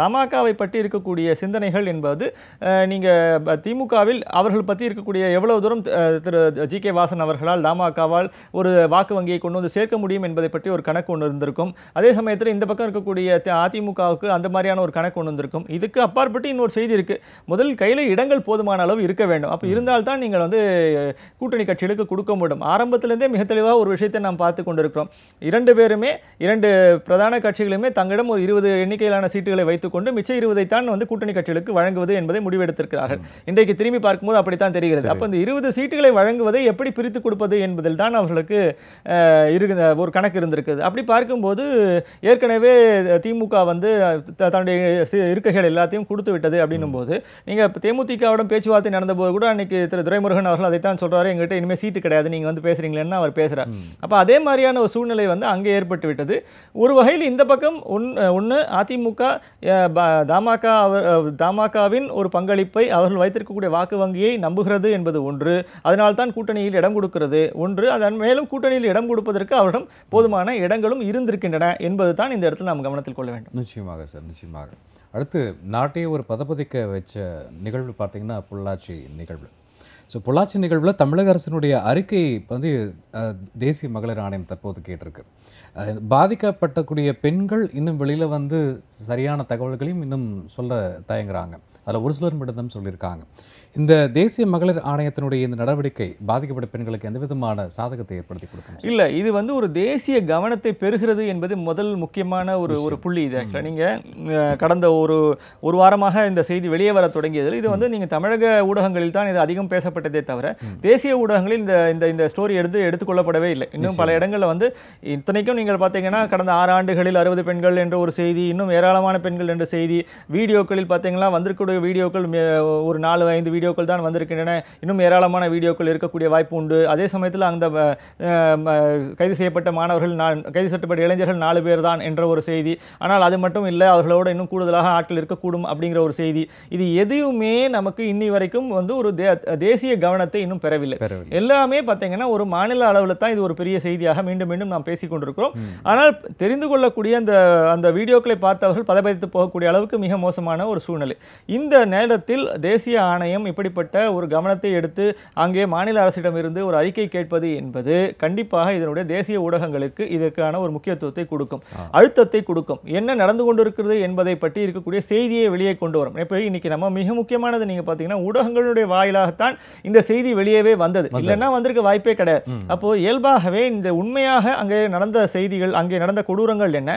தமாகாவை பற்றி இருக்கக்கூடிய சிந்தனைகள் என்பது அஹ், நீங்க ப- திமுகவில் அவர்கள் பற்றி இருக்கக்கூடிய எவ்வளவு தூரம் திரு ஜி. கே. வாசன் அவர்களால் தமாகாவால் ஒரு வாக்கு வங்கியை கொண்டு வந்து சேர்க்க முடியும் என்பதை பற்றி ஒரு கணக்கு ஒன்று இருந்திருக்கும். அதே சமயத்தில் இந்த பக்கம் இருக்கக்கூடிய அதிமுகவுக்கு அந்த மாதிரியான ஒரு கணக்கு ஒன்று இருந்திருக்கும். இதுக்கு அப்பாற்பட்டு இன்னொரு செய்தி இருக்கு. முதல் கையில் இடங்கள் போதுமான அளவு இருக்க வேண்டும். அப்போ இருந்தால்தான் நீங்கள் வந்து கூட்டணி கட்சிகளுக்கு கொடுக்க முடியும். ஆரம்பத்திலிருந்தே மிக தெளிவாக ஒரு விஷயத்தை நாம் பார்த்து கொண்டிருக்கிறோம். இரண்டு பேருமே இரண்டு பிரதான கட்சிகளுமே தங்களிடம் ஒரு இருபது எண்ணிக்கையிலான சீட்டுகளை வைத்துக்கொண்டு மிச்ச இருபதை தான் வந்து கூட்டணி கட்சிகளுக்கு வழங்குவது என்பதை முடிவெடுத்திருக்கிறார்கள். இன்றைக்கு திரும்பி பார்க்கும்போது அப்படித்தான் தெரிகிறது. அப்போ இந்த இருபது சீட்டுகளை வழங்குவதை எப்படி பிரித்து கொடுப்பது என்பதில் தான் அவர்களுக்கு இருந்த ஒரு கணக்கு இருந்திருக்குது. அப்படி பார்க்கும்போது ஏற்கனவே திமுக வந்து தன்னுடைய இருக்கைகள் எல்லாத்தையும் கொடுத்து விட்டது அப்படின்னும் போது நீங்கள் தேமுதிகவுடன் பேச்சுவார்த்தை நடந்தபோது கூட அன்னைக்கு திரு துரைமுருகன் அவர்கள் அதைத்தான் சொல்றாரு. எங்ககிட்ட இனிமேல் சீட்டு கிடையாது நீங்கள் வந்து பேசுறீங்களேன்னு அவர் பேசுறார். அப்போ அதே மாதிரியான ஒரு சூழ்நிலை வந்து அங்கே ஏற்பட்டு விட்டது. ஒரு வகையில் இந்த பக்கம் ஒன் ஒன்று அதிமுக தமாக அவர் தமாகவின் ஒரு பங்களிப்பை அவர்கள் வைத்திருக்கக்கூடிய வாக்கு வங்கியை நம்புகிறது என்பது ஒன்று. அதனால்தான் கூட்டணியில் இடம் கொடுக்கிறது. ஒன்று அதன் மேலும் கூட்டணியில் இடம் கொடுப்பதற்கு அவரிடம் போதுமான இடங்களும் இருந்திருக்கின்றன என்பது தான் இந்த இடத்தில் நாம் கவனத்தில் கொள்ள வேண்டும்.
நிச்சயமாக சார் நிச்சயமாக. அடுத்து நாட்டையே ஒரு பதப்பதிக்க வச்ச நிகழ்வு பார்த்தீங்கன்னா பொள்ளாச்சி நிகழ்வு. ஸோ பொள்ளாச்சி நிகழ்வில் தமிழக அரசினுடைய அறிக்கை வந்து அஹ், தேசிய மகளிர் ஆணையம் தற்போது கேட்டிருக்கு. அஹ், பாதிக்கப்பட்டக்கூடிய பெண்கள் இன்னும் வெளியில் வந்து சரியான தகவல்களையும் இன்னும் சொல்ல தயங்குறாங்க. அதில் ஒரு சிலர் மட்டும்தான் சொல்லியிருக்காங்க. இந்த தேசிய மகளிர் ஆணையத்தினுடைய இந்த நடவடிக்கை பாதிக்கப்பட்ட பெண்களுக்கு எந்த விதமான சாதகத்தை ஏற்படுத்தி கொடுக்கும்?
இல்ல இது வந்து ஒரு தேசிய கவனத்தை பெறுகிறது என்பது முதல் முக்கியமான ஒரு ஒரு புள்ளி இது. ஆக்சுவலாக நீங்க அஹ், கடந்த ஒரு ஒரு வாரமாக இந்த செய்தி வெளியே வர தொடங்கியது இது வந்து நீங்க தமிழக ஊடகங்களில் தான் இது அதிகம் பேசப்பட்டதே தவிர தேசிய ஊடகங்களில் இந்த இந்த இந்த ஸ்டோரி எடுத்து எடுத்துக்கொள்ளப்படவே இல்லை. இன்னும் பல இடங்கள்ல வந்து இத்தனைக்கும் நீங்கள் பார்த்தீங்கன்னா கடந்த ஆறு ஆண்டுகளில் அறுபது பெண்கள் என்ற ஒரு செய்தி இன்னும் ஏராளமான பெண்கள் என்ற செய்தி வீடியோக்களில் பார்த்தீங்கன்னா வந்திருக்கக்கூடிய வீடியோக்கள் ஒரு நாலு ஐந்து வீடியோக்கள் தான் வந்திருக்கின்றன. இன்னும் ஏராளமான வீடியோக்கள் இருக்கக்கூடிய வாய்ப்பு உண்டு. அதே சமயத்தில் அந்த கைது செய்யப்பட்ட மாணவர்கள் நான் கைது செய்யப்பட்ட இளைஞர்கள் நாலு பேர் தான் என்ற ஒரு செய்தி. ஆனால் அது மட்டும் இல்லை அவர்களோட இன்னும் கூடுதலாக ஆட்கள் இருக்கக்கூடும் அப்படிங்கிற ஒரு செய்தி. இது எதுவுமே நமக்கு இன்னி வரைக்கும் வந்து ஒரு தேசிய கவனத்தை இன்னும் பெறவில்லை.
பெறவில்லை.
எல்லாமே பார்த்தீங்கன்னா ஒரு மாநில அளவில் தான் இது ஒரு பெரிய செய்தியாக மீண்டும் மீண்டும் நாம் பேசிக் கொண்டிருக்கிறோம் ஆனால் தெரிந்து கொள்ளக்கூடிய அந்த அந்த வீடியோக்களை பார்த்தவர்கள் பதபதித்து போகக்கூடிய அளவுக்கு மிக மோசமான ஒரு சூழ்நிலை. இந்த நேரத்தில் தேசிய ஆணையம் இப்படிப்பட்ட ஒரு கவனத்தை எடுத்து அங்கே மாநில அரசிடம் இருந்து ஒரு அறிக்கை கேட்பது என்பது கண்டிப்பாக இதனுடைய தேசிய ஊடகங்களுக்கு இதற்கான ஒரு முக்கியத்துவத்தை கொடுக்கும். அழுத்தத்தை கொடுக்கும். என்ன நடந்து கொண்டிருக்கிறது என்பதை பற்றி இருக்கக்கூடிய செய்தியை வெளியே கொண்டு வரும். இப்போ இன்னைக்கு நம்ம மிக முக்கியமானது நீங்க பார்த்தீங்கன்னா ஊடகங்களுடைய வாயிலாகத்தான் இந்த செய்தி வெளியவே வந்தது. இல்லைன்னா வந்திருக்க வாய்ப்பே கிடையாது. அப்போ இயல்பாகவே இந்த உண்மையாக அங்கே நடந்த செய்திகள் அங்கே நடந்த கொடூரங்கள் என்ன?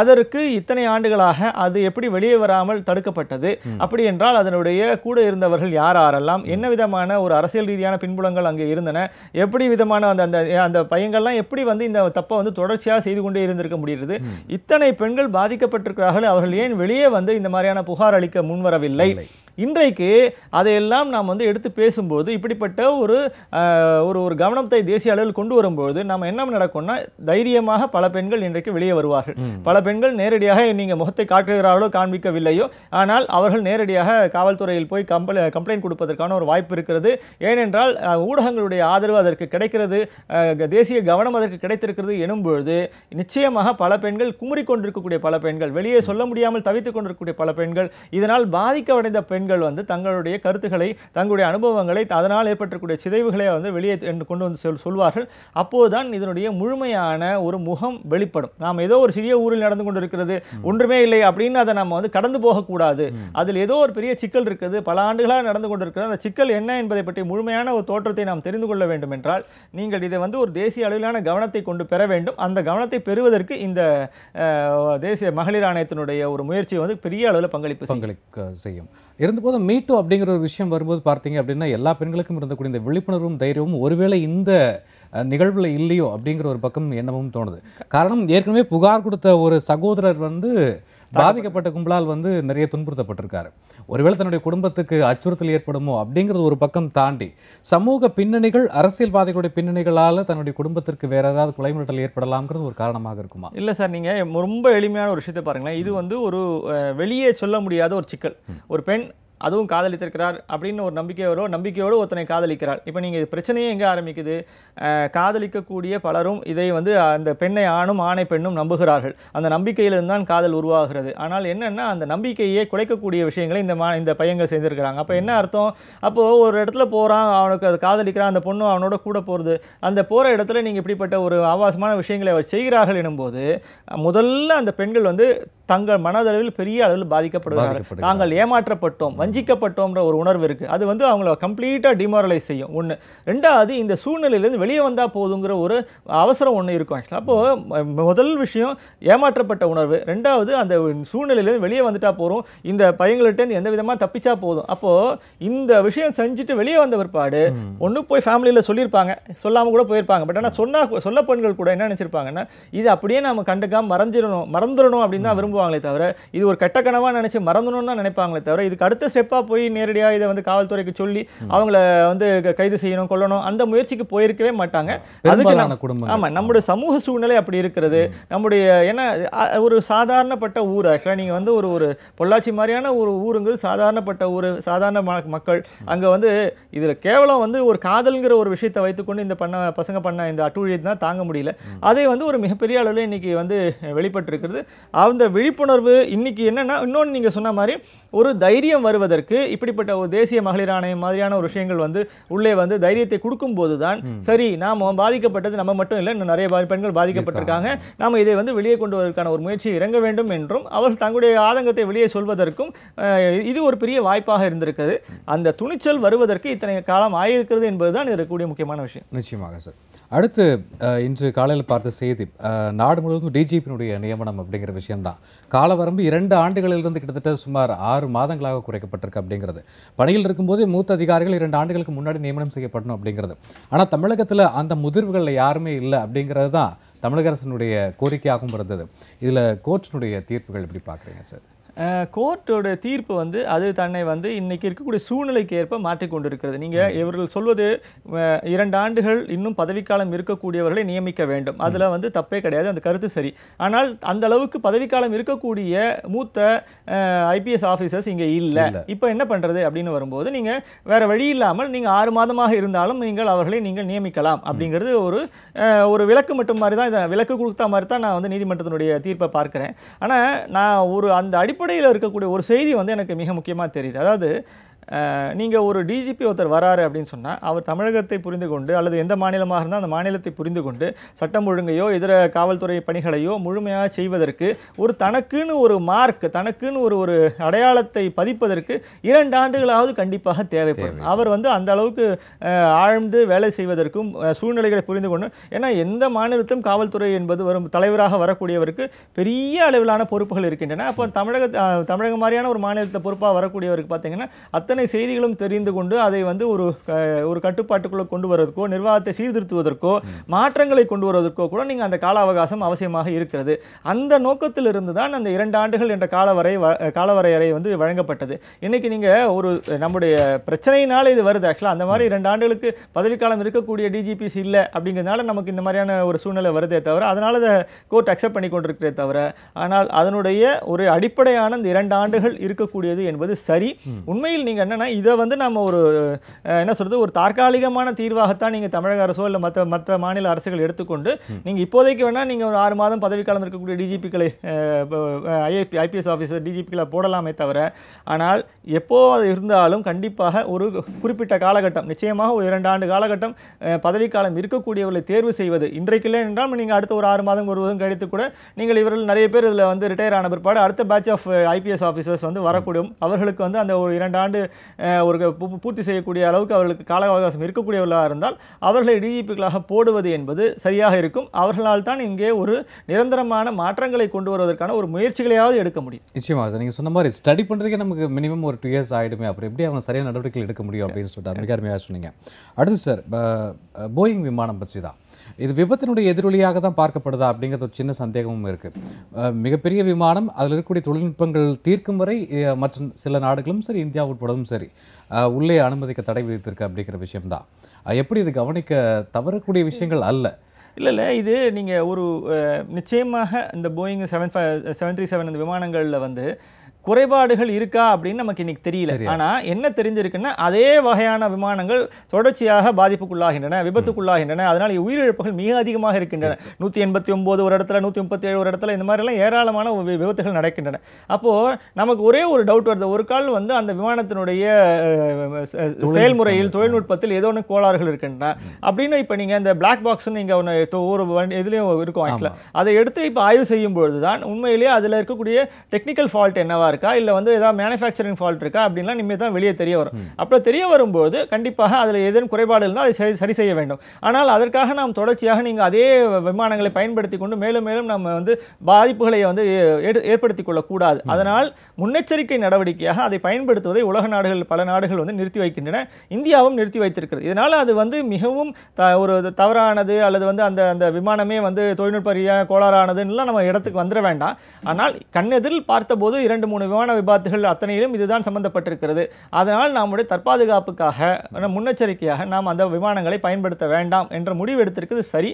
அதற்கு இத்தனை ஆண்டுகளாக அது எப்படி வெளியே வராமல் தடுக்கப்பட்டது? அப்படி என்றால் அதனுடைய கூட இருந்தவர்கள் யார் யாரெல்லாம் என்ன விதமான ஒரு அரசியல் ரீதியான பின்புலங்கள் அங்கே இருந்தன? எப்படி விதமான அந்த அந்த அந்த பையங்கள்லாம் எப்படி வந்து இந்த தப்பை வந்து தொடர்ச்சியாக செய்து கொண்டே இருந்திருக்க முடிகிறது? இத்தனை பெண்கள் பாதிக்கப்பட்டிருக்கிறார்கள். அவர்கள் ஏன் வெளியே வந்து இந்த மாதிரியான புகார் அளிக்க முன்வரவில்லை. இன்றைக்கு அதையெல்லாம் நாம் வந்து எடுத்து பேசும்போது இப்படிப்பட்ட ஒரு ஒரு ஒரு கவனத்தை தேசிய அளவில் கொண்டு வரும்போது நம்ம என்ன நடக்கும்னா தைரியமாக பல பெண்கள் இன்றைக்கு வெளியே வருவார்கள். பல பெண்கள் நேரடியாக நீங்க முகத்தை காட்டுகிறார்களோ காண்பிக்கவில்லையோ ஆனால் அவர்கள் நேரடியாக காவல்துறையில் போய் கம்பள கம்ப்ளைண்ட் கொடுப்பதற்கான ஒரு வாய்ப்பு இருக்கிறது. ஏனென்றால் ஊடகங்களுடைய ஆதரவு அதற்கு கிடைக்கிறது தேசிய கவனம் அதற்கு கிடைத்திருக்கிறது எனும்பொழுது நிச்சயமாக பல பெண்கள் குமுறிக் கொண்டிருக்கக்கூடிய பல பெண்கள் வெளியே சொல்ல முடியாமல் தவித்துக் கொண்டிருக்கக்கூடிய பல பெண்கள் இதனால் பாதிக்கடைந்த பெண்கள் வந்து தங்களுடைய கருத்துக்களை தங்களுடைய அனுபவங்களை அதனால் ஏற்பட்டிருக்கக்கூடிய சிதைவுகளை வந்து வெளியே கொண்டு வந்து சொல் சொல்வார்கள். அப்போதுதான் இதனுடைய முழுமையான ஒரு முகம் வெளிப்படும். நாம் ஏதோ ஒரு சிறிய ஊரில் நடந்து கொண்டிருக்கிறது ஒன்றுமே இல்லை அப்படின்னு அதை நம்ம வந்து கடந்து போகக்கூடாது. அதில் ஏதோ ஒரு பெரிய சிக்கல் இருக்குது. பல ஆண்டுகளாக நடந்து கொண்டிருக்கிறது. அந்த சிக்கல் என்ன என்பதை பற்றி முழுமையான ஒரு தோற்றத்தை நாம் தெரிந்து கொள்ள வேண்டும் என்றால் நீங்கள் இதை வந்து ஒரு தேசிய அளவிலான கவனத்தை கொண்டு பெற வேண்டும். அந்த கவனத்தை பெறுவதற்கு இந்த தேசிய மகளிர் ஆணையத்தினுடைய ஒரு முயற்சி வந்து பெரிய அளவில் பங்களிப்பு.
பங்களிக்க செய்யும். இருந்தபோது மீட்டு அப்படிங்கிற ஒரு விஷயம் வரும்போது பார்த்தீங்க அப்படின்னா எல்லா பெண்களுக்கும் இருந்தக்கூடிய இந்த விழிப்புணர்வும் தைரியமும் ஒருவேளை இந்த நிகழ்வில் இல்லையோ அப்படிங்கிற ஒரு பக்கம் எண்ணமும் தோணுது. காரணம் ஏற்கனவே புகார் கொடுத்த ஒரு சகோதரர் வந்து பாதிக்கப்பட்ட கும்பலால் வந்து நிறைய துன்புறுத்தப்பட்டிருக்காரு. ஒருவேளை தன்னுடைய குடும்பத்துக்கு அச்சுறுத்தல் ஏற்படுமோ அப்படிங்கிறது ஒரு பக்கம் தாண்டி சமூக பின்னணிகள் அரசியல்வாதிகளுடைய பின்னணிகளால தன்னுடைய குடும்பத்திற்கு வேற ஏதாவது கொலை மிரட்டல் ஏற்படலாம்ங்கிறது ஒரு காரணமாக இருக்குமா?
இல்லை சார் நீங்கள் ரொம்ப எளிமையான ஒரு விஷயத்தை பாருங்களேன். இது வந்து ஒரு வெளியே சொல்ல முடியாத ஒரு சிக்கல். ஒரு பெண் அதுவும் காதலித்திருக்கிறார் அப்படின்னு ஒரு நம்பிக்கையோட நம்பிக்கையோடு ஒருத்தனை காதலிக்கிறார். இப்போ நீங்கள் பிரச்சனையே எங்கே ஆரம்பிக்குது? காதலிக்கக்கூடிய பலரும் இதை வந்து அந்த பெண்ணை ஆணும் ஆணை பெண்ணும் நம்புகிறார்கள். அந்த நம்பிக்கையிலிருந்து தான் காதல் உருவாகிறது. ஆனால் என்னன்னா அந்த நம்பிக்கையை குலைக்கக்கூடிய விஷயங்களை இந்த மா இந்த பையங்கள் செய்திருக்கிறாங்க. அப்போ என்ன அர்த்தம்? அப்போது ஒரு இடத்துல போகிறான் அவனுக்கு அது காதலிக்கிறான் அந்த பொண்ணு அவனோட கூட போகிறது அந்த போகிற இடத்துல நீங்கள் இப்படிப்பட்ட ஒரு ஆபாசமான விஷயங்களை அவர் செய்கிறார்கள் எனும்போது முதல்ல அந்த பெண்கள் வந்து தங்கள் மனதளவில் பெரிய அளவில் பாதிக்கப்படுகிறார்கள். தாங்கள் ஏமாற்றப்பட்டோம் வஞ்சிக்கப்பட்டோம்ன்ற ஒரு உணர்வு இருக்குது அது வந்து அவங்கள கம்ப்ளீட்டாக டிமாரலைஸ் செய்யும். ஒன்று ரெண்டாவது இந்த சூழ்நிலையிலேருந்து வெளியே வந்தால் போதுங்கிற ஒரு அவசரம் ஒன்று இருக்கும் ஆக்சுவலாக அப்போது முதல் விஷயம் ஏமாற்றப்பட்ட உணர்வு. ரெண்டாவது அந்த சூழ்நிலையிலேருந்து வெளியே வந்துட்டா போகிறோம் இந்த பையங்கள்கிட்ட எந்த விதமாக தப்பிச்சா போதும். அப்போது இந்த விஷயம் செஞ்சுட்டு வெளியே வந்த பிற்பாடு ஒன்று போய் ஃபேமிலியில் சொல்லியிருப்பாங்க. சொல்லாமல் கூட போயிருப்பாங்க. பட் ஆனால் சொன்னா சொல்ல பெண்கள் கூட என்ன நினச்சிருப்பாங்கன்னா இது அப்படியே நம்ம கண்டுக்காம மறைஞ்சிடணும் மறந்துடணும் அப்படின்னு தான் விரும்புவாங்களே தவிர இது ஒரு கெட்ட கனவாக நினச்சி மறந்துடணும்னு தான் நினைப்பாங்களே தவிர இதுக்கு அடுத்த ஸ்டெப்பாக போய் நேரடியாக இதை வந்து காவல்துறைக்கு சொல்லி அவங்கள வந்து கைது செய்யணும் கொல்லணும் அந்த முயற்சிக்கு போயிருக்கவே மாட்டாங்க. அதுக்கு
பெரும்பாலான
நம்ம-
குடும்பங்கள்.
ஆமா நம்முடைய சமூக சூழ்நிலை அப்படி இருக்கிறது. நம்முடைய ஏன்னா ஒரு சாதாரணப்பட்ட ஊர் ஆக்சுவலாக நீங்கள் வந்து ஒரு ஒரு பொள்ளாச்சி மாதிரியான ஒரு ஊருங்கிறது சாதாரணப்பட்ட ஊர் சாதாரண மக்கள். அங்கே வந்து இதில் கேவலம் வந்து ஒரு காதல்ங்கிற ஒரு விஷயத்தை வைத்துக்கொண்டு இந்த பண்ண பசங்க பண்ண இந்த அட்டூழியத்தை தான் தாங்க முடியல. அதை வந்து ஒரு மிகப்பெரிய அளவில் இன்னைக்கு வந்து வெளிப்பட்டிருக்கிறது. அந்த விழிப்புணர்வு இன்னைக்கு என்னன்னா இன்னொன்று நீங்கள் சொன்ன மாதிரி ஒரு தைரியம் வருவதற்கு இப்படிப்பட்ட ஒரு தேசிய மகளிர் ஆணையம் மாதிரியான ஒரு விஷயங்கள் வந்து உள்ளே வந்து தைரியத்தை கொடுக்கும்போது தான் சரி நாம பாதிக்கப்பட்டது நம்ம மட்டும் இல்லை இன்னும் நிறைய பெண்கள் பாதிக்கப்பட்டிருக்காங்க. நாம இதை வந்து வெளியே கொண்டு வருவதற்கான ஒரு முயற்சி இறங்க வேண்டும் என்றும் அவர்கள் தங்களுடைய ஆதங்கத்தை வெளியே சொல்வதற்கும் இது ஒரு பெரிய வாய்ப்பாக இருந்திருக்கிறது. அந்த துணிச்சல் வருவதற்கு இத்தனை காலம் ஆகியிருக்கிறது என்பதுதான் இருக்கக்கூடிய முக்கியமான விஷயம்.
நிச்சயமாக சார் அடுத்து இன்று காலையில் பார்த்த செய்தி நாடு முழுவதும் டிஜிபியினுடைய நியமனம் அப்படிங்கிற விஷயம்தான். காலவரம்பு இரண்டு ஆண்டுகளிலிருந்து கிட்டத்தட்ட சுமார் ஆறு மாதங்களாக செய்யப்பட்டிருக்கு அப்படிங்கிறது. பணியில் இருக்கும்போது மூத்த அதிகாரிகள் இரண்டு ஆண்டுகளுக்கு முன்னாடி நியமனம் செய்யப்படணும் அப்படிங்கிறது. ஆனால் தமிழகத்தில் அந்த முதிர்வுகளில் யாருமே இல்லை அப்படிங்கிறது தான் தமிழக அரசனுடைய கோரிக்கையாகவும் இருந்தது. இதில் கோர்ட்டினுடைய தீர்ப்புகள் எப்படி பார்க்குறீங்க சார்?
கோர்ட்டோட தீர்ப்பு வந்து அது தன்னை வந்து இன்னைக்கு இருக்கக்கூடிய சூழ்நிலைக்கு ஏற்ப மாற்றிக்கொண்டிருக்கிறது. நீங்க இவர்கள் சொல்வது இரண்டு ஆண்டுகள் இன்னும் பதவிக்காலம் இருக்கக்கூடியவர்களை நியமிக்க வேண்டும். அதுல வந்து தப்பே கிடையாது அந்த கருத்து சரி. ஆனால் அந்த அளவுக்கு பதவிக்காலம் இருக்கக்கூடிய மூத்த ஐபிஎஸ் ஆஃபீஸர்ஸ் இங்க இல்ல. இப்போ என்ன பண்றது அப்படின்னு வரும்போது நீங்க வேற வழி இல்லாமல் நீங்க ஆறு மாதமாக இருந்தாலும் நீங்கள் அவர்களை நீங்கள் நியமிக்கலாம் அப்படிங்கிறது ஒரு ஒரு விளக்கு மட்டும் மாதிரி தான் இதை விளக்கு கொடுத்த மாதிரி தான் நான் வந்து நீதிமன்றத்தினுடைய தீர்ப்பை பார்க்கிறேன். ஆனால் நான் ஒரு அந்த அடிப்படையில் இருக்கக்கூடிய ஒரு செய்தி வந்து எனக்கு மிக முக்கியமாக தெரியுது. அதாவது நீங்கள் ஒரு டிஜிபி ஒருத்தர் வராரு அப்படின்னு சொன்னால் அவர் தமிழகத்தை புரிந்து கொண்டு அல்லது எந்த மாநிலமாக இருந்தால் அந்த மாநிலத்தை புரிந்து கொண்டு சட்டம் ஒழுங்கையோ இதர காவல்துறை பணிகளையோ முழுமையாக செய்வதற்கு ஒரு தனக்குன்னு ஒரு மார்க் தனக்குன்னு ஒரு ஒரு அடையாளத்தை பதிப்பதற்கு இரண்டு ஆண்டுகளாவது கண்டிப்பாக தேவைப்படும்
தேவை.
அவர் வந்து அந்த அளவுக்கு ஆழ்ந்து வேலை செய்வதற்கும் சூழ்நிலைகளை புரிந்து கொண்டு ஏன்னா எந்த மாநிலத்திலும் காவல்துறை என்பது வரும் தலைவராக வரக்கூடியவருக்கு பெரிய அளவிலான பொறுப்புகள் இருக்கின்றன அப்போ தமிழக அஹ், தமிழகம் மாதிரியான ஒரு மாநிலத்தை பொறுப்பாக வரக்கூடியவருக்கு பார்த்தீங்கன்னா அத்தனை செய்திகளும் தெரிந்து கொண்டு அதை வந்து ஒரு ஒரு கட்டுப்பாட்டுக்குள்ளே கொண்டு வருவதற்கோ நிர்வாகத்தை சீர்திருத்துவதற்கோ மாற்றங்களை கொண்டு வருவதற்கோ கூட நீங்கள் அந்த கால அவகாசம் அவசியமாக இருக்கிறது. அந்த நோக்கத்திலிருந்து தான் அந்த இரண்டு ஆண்டுகள் என்ற காலவரை காலவரையறை வந்து வழங்கப்பட்டது. இன்னைக்கு நீங்க ஒரு நம்முடைய பிரச்சனையினால இது வருது. ஆக்சுவலாக அந்த மாதிரி இரண்டு ஆண்டுகளுக்கு பதவிக்காலம் இருக்கக்கூடிய டிஜிபிஸ் இல்லை அப்படிங்கிறதுனால நமக்கு இந்த மாதிரியான ஒரு சூழ்நிலை வருதே தவிர அதனால அதை கோர்ட் அக்செப்ட் பண்ணி கொண்டிருக்கிறதே தவிர ஆனால் அதனுடைய ஒரு அடிப்படையான இந்த இரண்டு ஆண்டுகள் இருக்கக்கூடியது என்பது சரி. உண்மையில் நீங்க என்னன்னா இதை வந்து நம்ம ஒரு என்ன சொல்றது ஒரு தற்காலிகமான தீர்வாகத்தான் நீங்க தமிழக அரசோ இல்லை மற்ற மற்ற மாநில அரசுகள் எடுத்துக்கொண்டு நீங்க இப்போதைக்கு வேணா நீங்க ஒரு ஆறு மாதம் பதவிக்காலம் இருக்கக்கூடிய டிஜிபிக்களை ஐஐபி ஐபிஎஸ் ஆஃபீஸர் டிஜிபிக்களை போடலாமே தவிர ஆனால் எப்போ இருந்தாலும் கண்டிப்பாக ஒரு குறிப்பிட்ட காலகட்டம் நிச்சயமாக ஒரு இரண்டு ஆண்டு காலகட்டம் பதவிக்காலம் இருக்கக்கூடியவர்களை தேர்வு செய்வது இன்றைக்கு இல்லை என்றால் நீங்கள் அடுத்த ஒரு ஆறு மாதம் ஒரு வருடம் கழித்து கூட நீங்கள் இவர்கள் நிறைய பேர் இதில் வந்து ரிட்டையர் ஆன பிற்பாடு அடுத்த பேட்ச் ஆஃப் ஐபிஎஸ் ஆஃபீஸர்ஸ் வந்து வரக்கூடும். அவர்களுக்கு வந்து அந்த ஒரு இரண்டு ஆண்டு ஒரு பூ- பூர்த்தி செய்யக்கூடிய அளவுக்கு அவர்களுக்கு கால அவகாசம் இருக்கக்கூடியவர்களாக இருந்தால் அவர்களை டிஜிபிக்களாக போடுவது என்பது சரியாக இருக்கும். அவர்களால் தான் இங்கே ஒரு நிரந்தரமான மாற்றங்களை கொண்டு வருவதற்கான ஒரு முயற்சிகளையாவது எடுக்க முடியும்.
நிச்சயமாக சார். நீங்கள் சொன்ன மாதிரி ஸ்டடி பண்ணுறதுக்கே நமக்கு மினிமம் ஒரு டூ இயர்ஸ் ஆகிடுமே அப்புறம் எப்படி அவன் சரியான நடவடிக்கைகள் எடுக்க முடியும் அப்படின்னு சொல்லிட்டு மிக அருமையாக சொன்னீங்க. அடுத்து சார் போயிங் விமானம் பற்றி தான் இது விபத்தினுடைய எதிரொலியாக தான் பார்க்கப்படுதா அப்படிங்கிறது ஒரு சின்ன சந்தேகமும் இருக்குது மிகப்பெரிய விமானம் அதில் இருக்கக்கூடிய தொழில்நுட்பங்கள் தீர்க்கும் வரை மற்ற சில நாடுகளும் சரி இந்தியா உட்படவும் சரி உள்ளே அனுமதிக்க தடை விதித்திருக்கு அப்படிங்கிற விஷயம்தான். எப்படி இது கவனிக்க தவறக்கூடிய விஷயங்கள் அல்ல?
இல்லை இல்லை இது நீங்கள் ஒரு நிச்சயமாக இந்த Boeing seven five seven three seven இந்த விமானங்களில் வந்து குறைபாடுகள் இருக்கா அப்படின்னு நமக்கு இன்னைக்கு தெரியல.
தெரியாது.
ஆனா என்ன தெரிஞ்சிருக்குன்னா அதே வகையான விமானங்கள் தொடர்ச்சியாக பாதிப்புக்குள்ளாகின்றன விபத்துக்குள்ளாகின்றன. அதனால உயிரிழப்புகள் மிக அதிகமாக இருக்கின்றன. நூற்றி எண்பத்தி ஒன்பது ஒரு இடத்துல நூற்றி முப்பத்தி ஏழு ஒரு இடத்துல இந்த மாதிரிலாம் ஏராளமான வி- விபத்துகள் நடக்கின்றன. அப்போ நமக்கு ஒரே ஒரு டவுட் வருது. ஒரு கால் வந்து அந்த விமானத்தினுடைய செயல்முறையில் தொழில்நுட்பத்தில் ஏதோ ஒன்று கோளாறுகள் இருக்கின்றன. அப்படின்னு இப்போ நீங்கள் இந்த பிளாக் பாக்ஸ் நீங்கள் ஒன்று ஒரு இதுலேயும் இருக்கும் ஆக்சுவலாக அதை எடுத்து இப்போ ஆய்வு செய்யும் பொழுது தான் உண்மையிலேயே அதில் இருக்கக்கூடிய டெக்னிக்கல் ஃபால்ட் என்னவா இருக்கு இருக்கா? இல்லை வந்து ஏதாவது மேனுஃபேக்சரிங் ஃபால்ட் இருக்கா? அப்படின்லாம் இனிமேல் தான் வெளியே தெரிய வரும். அப்போ தெரிய வரும்போது கண்டிப்பாக அதில் ஏதேனும் குறைபாடு இருந்தால் அதை சரி சரி செய்ய வேண்டும். ஆனால் அதற்காக நாம் தொடர்ச்சியாக நீங்கள் அதே விமானங்களை பயன்படுத்தி கொண்டு மேலும் மேலும் நம்ம வந்து பாதிப்புகளை வந்து ஏ- ஏற்படுத்திக் கொள்ளக்கூடாது. அதனால் முன்னெச்சரிக்கை நடவடிக்கையாக அதை பயன்படுத்துவதை உலக நாடுகள் பல நாடுகள் வந்து நிறுத்தி வைக்கின்றன. இந்தியாவும் நிறுத்தி வைத்திருக்கிறது. இதனால் அது வந்து மிகவும் த ஒரு தவறானது அல்லது வந்து அந்த அந்த விமானமே வந்து தொழில்நுட்ப ரீதியாக கோளாறானதுன்னெலாம் நம்ம இடத்துக்கு வந்துட வேண்டாம். ஆனால் கண்ணெதிரில் பார்த்தபோது இரண்டு மூணு விமான விபத்துகள் அத்தனையிலும் இதுதான் சம்பந்தப்பட்டிருக்கிறது. அதனால் நம்முடைய தற்பாதுகாப்புக்காக முன்னெச்சரிக்கையாக நாம் அந்த விமானங்களை பயன்படுத்த வேண்டாம் என்ற முடிவு எடுத்திருக்கிறது சரி.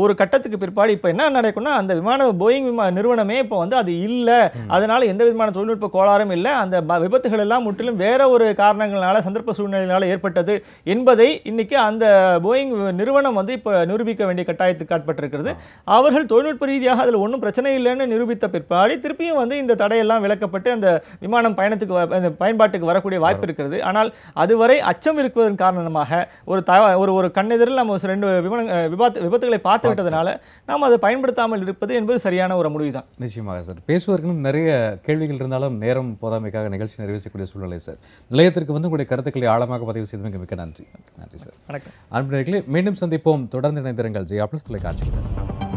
ஒரு கட்டத்துக்கு பிற்பாடு இப்போ என்ன நடக்கும்னா அந்த விமான போயிங் விமா நிறுவனமே இப்போ வந்து அது இல்லை. அதனால எந்த விதமான தொழில்நுட்ப கோளாறும் இல்லை. அந்த விபத்துகள் எல்லாம் முற்றிலும் வேற ஒரு காரணங்களால சந்தர்ப்ப சூழ்நிலையினால ஏற்பட்டது என்பதை இன்னைக்கு அந்த போயிங் நிறுவனம் வந்து இப்போ நிரூபிக்க வேண்டிய கட்டாயத்துக்கு ஆட்பட்டிருக்கிறது அவர்கள் தொழில்நுட்ப ரீதியாக அதில் ஒன்றும் பிரச்சனை இல்லைன்னு நிரூபித்த பிற்பாடு திருப்பியும் வந்து இந்த தடையெல்லாம் விலக்கப்பட்டு அந்த விமானம் பயணத்துக்கு அந்த பயன்பாட்டுக்கு வரக்கூடிய வாய்ப்பு இருக்கிறது. ஆனால் அதுவரை அச்சம் இருக்குவதன் காரணமாக ஒரு த ஒரு ஒரு கண்ணெதிரில் நம்ம ரெண்டு விமான விபத்து விபத்துகளை பார்த்து விட்டதுனால நாம் அதை பயன்படுத்தாமல் இருப்பது என்பது சரியான ஒரு முடிவு தான்
நிச்சயமாக சார். பேசுவதற்கு நிறைய கேள்விகள் இருந்தாலும் நேரம் போதாமைக்காக நிகழ்ச்சி நிறைவு செய்யக்கூடிய சூழ்நிலை சார். நிலையத்திற்கு வந்து உங்களுடைய கருத்துக்களை ஆழமாக பதிவு செய்தமைக்கு மிக்க நன்றி. நன்றி சார்.
வணக்கம்.
அன்பர்களே மீண்டும் சந்திப்போம். தொடர்ந்து இணைந்திருங்கள். ஜெயா பிளஸ் தொலைக்காட்சியுடன்